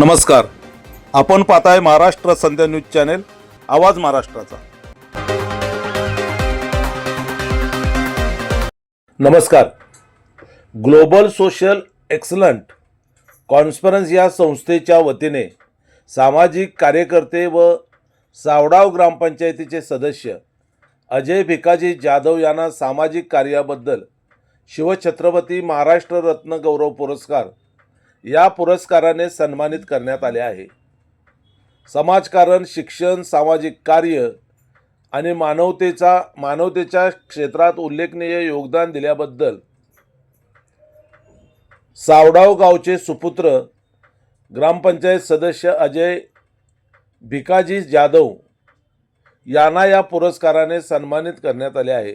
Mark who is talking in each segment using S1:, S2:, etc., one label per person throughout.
S1: नमस्कार. आपण पाहताय महाराष्ट्र संध्या न्यूज चॅनेल आवाज महाराष्ट्राचा. नमस्कार. ग्लोबल सोशल एक्सलंट कॉन्फरन्स या संस्थेच्या वतीने सामाजिक कार्यकर्ते व सावडाव ग्रामपंचायतीचे सदस्य अजय भिकाजी जाधव यांना सामाजिक कार्याबद्दल शिवछत्रपती महाराष्ट्र रत्न गौरव पुरस्कार या पुरस्काराने सन्मानित करण्यात आले आहे. समाजकारण शिक्षण सामाजिक कार्य आणि मानवतेचा मानवतेच्या क्षेत्रात उल्लेखनीय योगदान दिल्याबद्दल सावडाव गावचे सुपुत्र ग्रामपंचायत सदस्य अजय भिकाजी जाधव यांना या पुरस्काराने सन्मानित करण्यात आले आहे.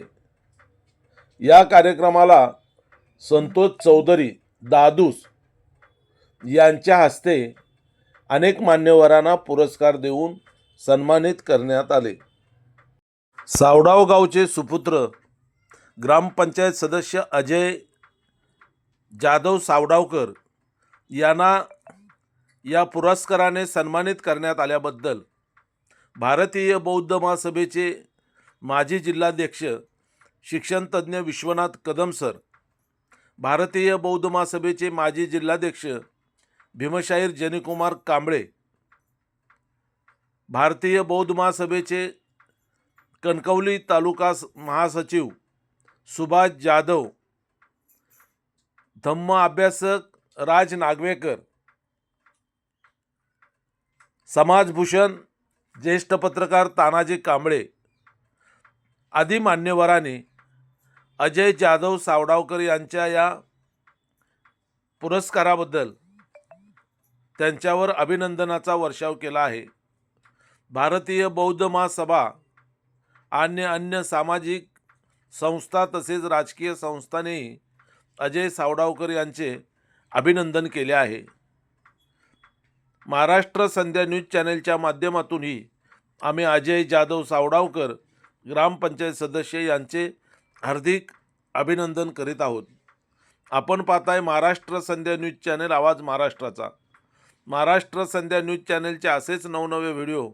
S1: या कार्यक्रमाला संतोष चौधरी दादूस यांच्या हस्ते अनेक मान्यवरांना पुरस्कार देऊन सन्मानित करण्यात आले. सावडाव गावचे सुपुत्र ग्रामपंचायत सदस्य अजय जाधव सावडावकर यांना या पुरस्काराने सन्मानित करण्यात आल्याबद्दल भारतीय बौद्ध महासभेचे माजी जिल्हाध्यक्ष शिक्षणतज्ज्ञ विश्वनाथ कदम सर भारतीय बौद्ध महासभेचे माजी जिल्हाध्यक्ष भीमशाहीर जनीकुमार कांबळे भारतीय बौद्ध महासभेचे कणकवली तालुका महासचिव सुभाष जाधव धम्म अभ्यासक राज नागवेकर समाजभूषण ज्येष्ठ पत्रकार तानाजी कांबळे आदी मान्यवरांनी अजय जाधव सावडावकर यांच्या या पुरस्काराबद्दल त्यांच्यावर अभिनंदनाचा वर्षाव केला आहे. भारतीय बौद्ध महासभा आणि अन्य सामाजिक संस्था तसेच राजकीय संस्थांनीही अजय सावडावकर यांचे अभिनंदन केले आहे. महाराष्ट्र संध्या न्यूज चॅनेलच्या माध्यमातूनही आम्ही अजय जाधव सावडावकर ग्रामपंचायत सदस्य यांचे हार्दिक अभिनंदन करीत आहोत. आपण पाहताय महाराष्ट्र संध्या न्यूज चॅनेल आवाज महाराष्ट्राचा. महाराष्ट्र संध्या न्यूज चॅनेलचे असेच नवनवे व्हिडिओ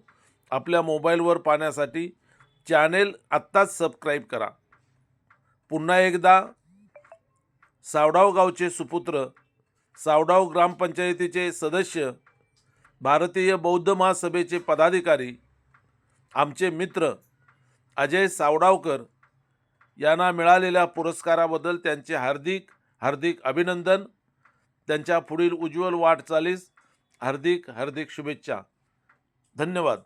S1: आपल्या मोबाईलवर पाहण्यासाठी चॅनेल आत्ताच सबस्क्राईब करा. पुन्हा एकदा सावडाव गावचे सुपुत्र सावडाव ग्रामपंचायतीचे सदस्य भारतीय बौद्ध महासभेचे पदाधिकारी आमचे मित्र अजय सावडावकर यांना मिळालेल्या पुरस्काराबद्दल त्यांचे हार्दिक हार्दिक अभिनंदन. त्यांच्या पुढील उज्ज्वल वाटचालीस हार्दिक हार्दिक शुभेच्छा. धन्यवाद.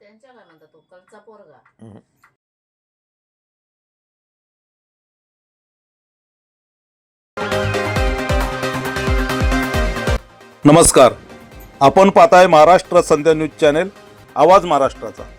S2: त्यांच्या काय म्हणतात तो कलचा पोरगा.
S1: नमस्कार. आपण पाहताय महाराष्ट्र संध्या न्यूज चॅनेल आवाज महाराष्ट्राचा.